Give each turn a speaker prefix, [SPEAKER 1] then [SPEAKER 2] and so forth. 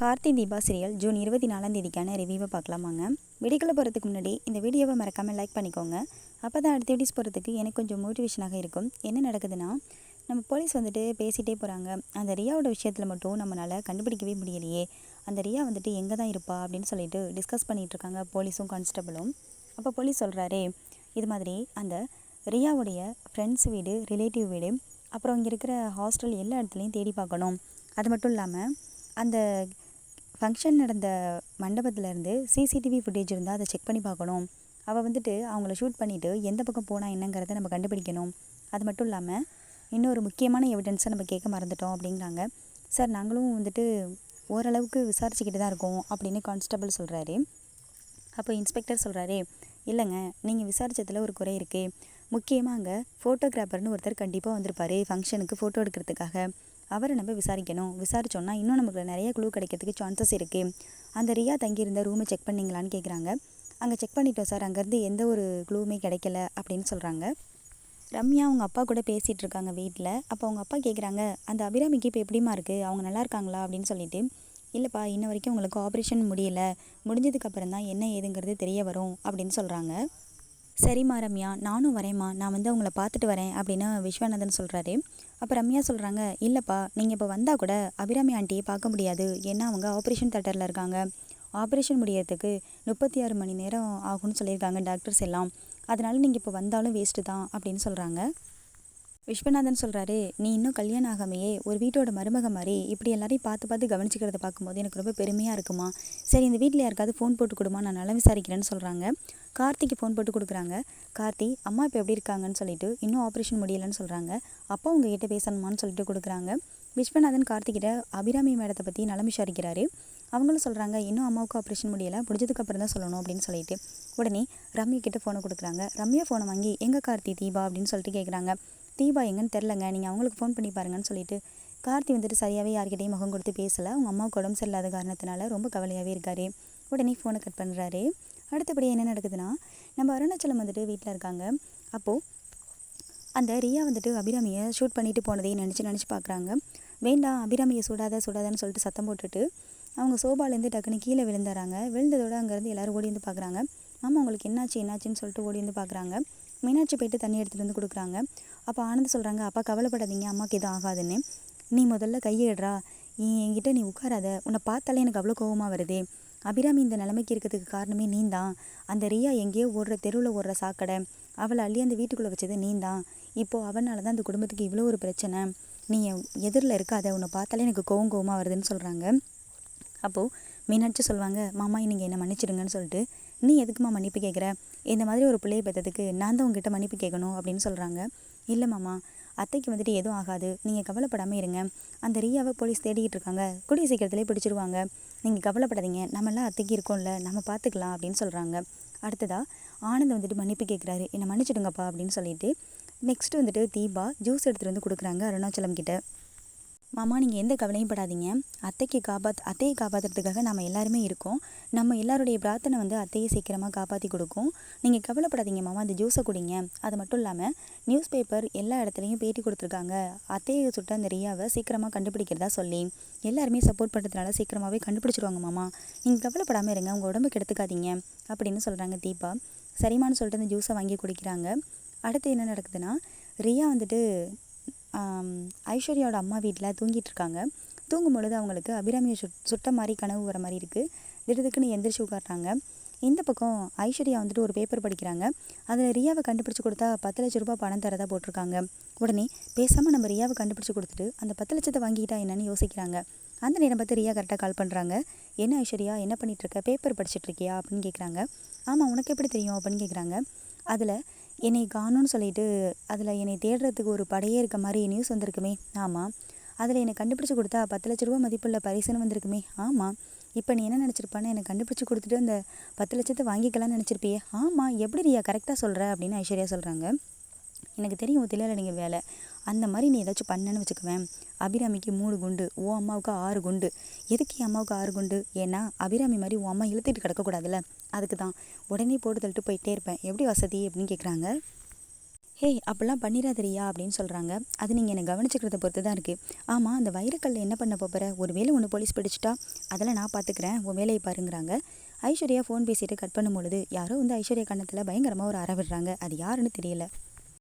[SPEAKER 1] Karthi Deepa serial June இருபத்தி நாலாம் தேதிக்கான ரிவ்யூவை பார்க்கலாமாங்க. வீடியோக்குள்ளே போகிறதுக்கு முன்னாடி இந்த வீடியோவை மறக்காமல் லைக் பண்ணிக்கோங்க. அப்போ தான் அடுத்த வீடியோஸ் போகிறதுக்கு எனக்கு கொஞ்சம் மோட்டிவேஷனாக இருக்கும். என்ன நடக்குதுன்னா நம்ம போலீஸ் வந்துட்டு பேசிகிட்டே போகிறாங்க அந்த ரியாவோட விஷயத்தில் மட்டும் நம்மளால் கண்டுபிடிக்கவே முடியலையே. அந்த ரியா வந்துட்டு எங்கே தான் இருப்பா அப்படின்னு சொல்லிட்டு டிஸ்கஸ் பண்ணிகிட்டு இருக்காங்க போலீஸும் கான்ஸ்டபிளும் அப்போ போலீஸ் சொல்கிறாரே இது மாதிரி அந்த ரியாவுடைய ஃப்ரெண்ட்ஸ் வீடு ரிலேட்டிவ் வீடு அப்புறம் இங்கே இருக்கிற ஹாஸ்டல் எல்லா இடத்துலையும் தேடி பார்க்கணும். அது மட்டும் இல்லாமல் அந்த ஃபங்க்ஷன் நடந்த மண்டபத்திலேருந்து சிசிடிவி ஃபுட்டேஜ் இருந்தால் அதை செக் பண்ணி பார்க்கணும். அவள் வந்துட்டு அவங்கள ஷூட் பண்ணிவிட்டு எந்த பக்கம் போனால் என்னங்கிறத நம்ம கண்டுபிடிக்கணும். அது மட்டும் இல்லாமல் இன்னொரு முக்கியமான எவிடன்ஸை நம்ம கேட்க மறந்துட்டோம் அப்படிங்கிறாங்க. சார் நாங்களும் வந்துட்டு ஓரளவுக்கு விசாரிச்சுக்கிட்டு தான் இருக்கோம் அப்படின்னு கான்ஸ்டபிள் சொல்கிறாரு அப்போ இன்ஸ்பெக்டர் சொல்கிறாரு இல்லைங்க நீங்கள் விசாரித்ததில் ஒரு குறை இருக்குது முக்கியமாக அங்கே ஃபோட்டோகிராஃபர்னு ஒருத்தர் கண்டிப்பாக வந்திருப்பார் ஃபங்க்ஷனுக்கு ஃபோட்டோ எடுக்கிறதுக்காக. அவரை நம்ம விசாரிக்கணும். விசாரிச்சோன்னா இன்னும் நமக்கு நிறைய குழு கிடைக்கிறதுக்கு சான்சஸ் இருக்குது அந்த ரியா தங்கியிருந்த ரூமை செக் பண்ணிங்களான்னு கேட்குறாங்க அங்கே செக் பண்ணிட்டோம் சார் அங்கேருந்து எந்த ஒரு க்ளூவுமே கிடைக்கல அப்படின்னு சொல்கிறாங்க ரம்யா அவங்க அப்பா கூட பேசிகிட்டு இருக்காங்க வீட்டில் அப்போ அவங்க அப்பா கேட்குறாங்க அந்த அபிராமிக்கு இப்போ எப்படிமா இருக்குது அவங்க நல்லா இருக்காங்களா? அப்படின்னு சொல்லிட்டு இல்லைப்பா இன்ன வரைக்கும் உங்களுக்கு ஆப்ரேஷன் முடியல. முடிஞ்சதுக்கப்புறம் தான் என்ன ஏதுங்கிறது தெரிய வரும். அப்படின்னு சொல்கிறாங்க சரிம்மா ரம்யா நானும் வரேம்மா. நான் வந்து அவங்கள பார்த்துட்டு வரேன் அப்படின்னு விஸ்வநாதன் சொல்கிறாரு அப்போ ரம்யா சொல்கிறாங்க இல்லைப்பா நீங்கள் இப்போ வந்தால் கூட அபிராமி ஆண்டியை பார்க்க முடியாது. ஏன்னா அவங்க ஆப்ரேஷன் தேட்டரில் இருக்காங்க. ஆப்ரேஷன் முடியறதுக்கு முப்பத்தி ஆறு மணி நேரம் ஆகும்னு சொல்லியிருக்காங்க டாக்டர்ஸ் எல்லாம். அதனால் நீங்கள் இப்போ வந்தாலும் வேஸ்ட்டு தான் அப்படின்னு சொல்கிறாங்க விஸ்வநாதன் சொல்கிறாரு நீ இன்னும் கல்யாணம் ஆகாமையே ஒரு வீட்டோட மருமக மாதிரி இப்படி எல்லாரையும் பார்த்து பார்த்து கவனிச்சிக்கிறத பார்க்கும்போது எனக்கு ரொம்ப பெருமையாக இருக்குமா? சரி இந்த வீட்டில் யாருக்காவது ஃபோன் போட்டு கொடுமா நான் நல்லா விசாரிக்கிறேன்னு சொல்கிறாங்க கார்த்திக்கு ஃபோன் போட்டு கொடுக்குறாங்க. கார்த்தி அம்மா இப்போ எப்படி இருக்காங்கன்னு சொல்லிட்டு இன்னும் ஆப்ரேஷன் முடியலைன்னு சொல்கிறாங்க அப்பா உங்ககிட்ட பேசணுமான்னு சொல்லிட்டு கொடுக்குறாங்க. விஸ்வநாதன் கார்த்திகிட்ட அபிராமி மேடத்தை பற்றி நலம் விசாரிக்கிறாரு. அவங்களும் சொல்கிறாங்க இன்னும் அம்மாவுக்கு ஆப்ரேஷன் முடியலை முடிஞ்சதுக்கு தான் சொல்லணும் அப்படின்னு சொல்லிட்டு. உடனே ரம்யா கிட்ட ஃபோனை கொடுக்குறாங்க. ரம்யா ஃபோனை வாங்கி எங்கே கார்த்தி தீபா? அப்படின்னு சொல்லிட்டு கேட்குறாங்க தீபா எங்கன்னு தெரிலங்க. நீங்கள் அவங்களுக்கு ஃபோன் பண்ணி பாருங்கன்னு சொல்லிட்டு கார்த்தி வந்துட்டு சரியாகவே யார்கிட்டையும் முகம் கொடுத்து பேசலை. அவங்க அம்மாவுக்கு உடம்பு சரியில்லாத காரணத்தினால ரொம்ப கவலையாகவே இருக்காரு. உடனே ஃபோனை கட் பண்ணுறாரு அடுத்தபடி என்ன நடக்குதுன்னா நம்ம அருணாச்சலம் வந்துட்டு வீட்டில் இருக்காங்க. அப்போது அந்த ரியா வந்துட்டு அபிராமியை ஷூட் பண்ணிட்டு போனதையும் நினச்சி நினச்சி பார்க்குறாங்க வேண்டாம் அபிராமியை சுடாத சுடாதன்னு சொல்லிட்டு சத்தம் போட்டுட்டு அவங்க சோபாலேருந்து டக்குன்னு கீழே விழுந்துறாங்க. விழுந்ததோடு அங்கேருந்து எல்லோரும் ஓடி வந்து பார்க்குறாங்க ஆமாம் உங்களுக்கு என்னாச்சு? என்னாச்சுன்னு சொல்லிட்டு ஓடி வந்து பார்க்குறாங்க மீனாட்சி போயிட்டு தண்ணி எடுத்துகிட்டு வந்து கொடுக்குறாங்க. அப்போ ஆனந்த் சொல்கிறாங்க அப்பா கவலைப்படாதீங்க அம்மாவுக்கு எதுவும் ஆகாதுன்னு. நீ முதல்ல கையிடுறா நீ என்கிட்ட நீ உட்காராத. உன்னை பார்த்தாலே எனக்கு அவ்வளோ கோபமாக வருதே. அபிராமி இந்த நிலைமைக்கு இருக்கிறதுக்கு காரணமே நீ தான் அந்த ரியா எங்கேயோ ஓடுற தெருவில் ஓடுற சாக்கடை அவளை அள்ளி அந்த வீட்டுக்குள்ளே வச்சது நீ தான் இப்போது அவனால தான் அந்த குடும்பத்துக்கு இவ்வளோ ஒரு பிரச்சனை. நீ எதிரில் இருக்காத. உன்னை பார்த்தாலே எனக்கு கோவம் கோவமாக வருதுன்னு சொல்கிறாங்க அப்போது மீனாட்சி சொல்லுவாங்க மாமா நீங்கள் என்னை மன்னிச்சிடுங்கன்னு சொல்லிட்டு நீ எதுக்குமா மன்னிப்பு கேட்குற இந்த மாதிரி ஒரு பிள்ளையை பெற்றதுக்கு நான் தான் உங்ககிட்ட மன்னிப்பு கேட்கணும் அப்படின்னு சொல்கிறாங்க இல்லை மாமா அத்தைக்கு வந்துட்டு எதுவும் ஆகாது. நீங்கள் கவலைப்படாமல் இருங்க. அந்த ரியாவை போலீஸ் தேடிக்கிட்டு இருக்காங்க. கூடிய சீக்கிரத்துலேயே பிடிச்சிருவாங்க. நீங்கள் கவலைப்படாதீங்க. நம்மளாம் அத்தைக்கு இருக்கோம்ல. நம்ம பார்த்துக்கலாம் அப்படின்னு சொல்கிறாங்க அடுத்ததாக ஆனந்த் வந்துட்டு மன்னிப்பு கேட்குறாரு என்னை மன்னிச்சிடுங்கப்பா அப்படின்னு சொல்லிட்டு நெக்ஸ்ட் வந்துட்டு தீபா ஜூஸ் எடுத்துகிட்டு வந்து கொடுக்குறாங்க அருணாச்சலம் கிட்ட. மாமா நீங்கள் எந்த கவலையும் படாதீங்க. அத்தைக்கு காப்பாத் அத்தையை காப்பாற்றுறதுக்காக நம்ம எல்லாருமே இருக்கோம். நம்ம எல்லாருடைய பிரார்த்தனை வந்து அத்தையை சீக்கிரமாக காப்பாற்றி கொடுக்கும். நீங்கள் கவலைப்படாதீங்க மாமா அந்த ஜூஸை குடிங்க. அது மட்டும் இல்லாமல் நியூஸ் பேப்பர் எல்லா இடத்துலையும் பேட்டி கொடுத்துருக்காங்க. அத்தையை சுட்ட அந்த ரியாவை சீக்கிரமாக கண்டுபிடிக்கிறதா சொல்லி எல்லாருமே சப்போர்ட் பண்ணுறதுனால சீக்கிரமாகவே கண்டுபிடிச்சிருவாங்க மாமா. நீங்கள் கவலைப்படாமல் இருங்க உங்கள் உடம்புக்கு எடுத்துக்காதீங்க அப்படின்னு சொல்கிறாங்க தீபா. சரிமான்னு சொல்லிட்டு அந்த ஜூஸை வாங்கி குடிக்கிறாங்க. அடுத்து என்ன நடக்குதுன்னா ரியா வந்துட்டு ஐஸ்வர்யாவோட அம்மா வீட்டில் தூங்கிட்டு இருக்காங்க தூங்கும் பொழுது அவங்களுக்கு அபிராமியை சுட் சுட்ட மாதிரி கனவு வர மாதிரி இருக்குது திடத்துக்குன்னு எந்திரிச்சு உட்காடுறாங்க இந்த பக்கம் ஐஸ்வர்யா வந்துட்டு ஒரு பேப்பர் படிக்கிறாங்க. அதில் ரியாவை கண்டுபிடிச்சி கொடுத்தா பத்து லட்ச ரூபாய் பணம் தரதா போட்டிருக்காங்க. உடனே பேசாமல் நம்ம ரியாவை கண்டுபிடிச்சி கொடுத்துட்டு அந்த பத்து லட்சத்தை வாங்கிக்கிட்டா என்னன்னு யோசிக்கிறாங்க. அந்த நேரம் பார்த்து ரியா கரெக்டாக கால் பண்ணுறாங்க என்ன ஐஸ்வர்யா என்ன பண்ணிகிட்ருக்க பேப்பர் படிச்சுட்ருக்கியா அப்படின்னு கேட்குறாங்க ஆமாம் உனக்கு எப்படி தெரியும்? அப்படின்னு கேட்குறாங்க அதில் என்னை காணும்னு சொல்லிட்டு அதில் என்னை தேடுறதுக்கு ஒரு படையே இருக்க மாதிரி நியூஸ் வந்திருக்குமே. ஆமாம் அதில் என்னை கண்டுபிடிச்சி கொடுத்தா பத்து லட்ச ரூபா மதிப்புள்ள பரிசுன்னு வந்திருக்குமே. ஆமாம் இப்போ நீ என்ன நினச்சிருப்பான்னு எனக்கு கண்டுபிடிச்சி கொடுத்துட்டு அந்த பத்து லட்சத்தை வாங்கிக்கலாம்னு நினச்சிருப்பியே. ஆமாம் எப்படி ரியா கரெக்டாக சொல்கிற அப்படின்னு ஐஸ்வர்யா சொல்கிறாங்க எனக்கு தெரியும் தெரியல நீங்கள் வேலை. அந்த மாதிரி நீ ஏதாச்சும் பண்ணேன்னு வச்சுக்குவேன் அபிராமிக்கு மூணு குண்டு ஓ அம்மாவுக்கு ஆறு குண்டு. எதுக்கு என் அம்மாவுக்கு ஆறு குண்டு? ஏன்னா அபிராமி மாதிரி உன் அம்மா இழுத்துட்டு கிடக்கக்கூடாதுல்ல? அதுக்கு தான் உடனே போட்டு தள்ளிட்டு போயிட்டே இருப்பேன். எப்படி வசதி அப்படின்னு கேட்குறாங்க ஹே அப்படிலாம் பண்ணிடாதரியா அப்படின்னு சொல்கிறாங்க அது நீங்கள் என்னை கவனிச்சுக்கிறத பொறுத்து தான் இருக்குது ஆமாம் அந்த வைரக்கல்ல என்ன பண்ண போகிற ஒரு வேலை ஒன்று போலீஸ் பிடிச்சிட்டா? அதெல்லாம் நான் பார்த்துக்கிறேன் உன் வேலையை பாருங்கிறாங்க. ஐஸ்வர்யா ஃபோன் பேசிட்டு கட் பண்ணும் பொழுது யாரோ வந்து ஐஸ்வர்யா கண்ணத்தில் பயங்கரமாக ஒரு அற விடுறாங்க. அது யாருன்னு தெரியல.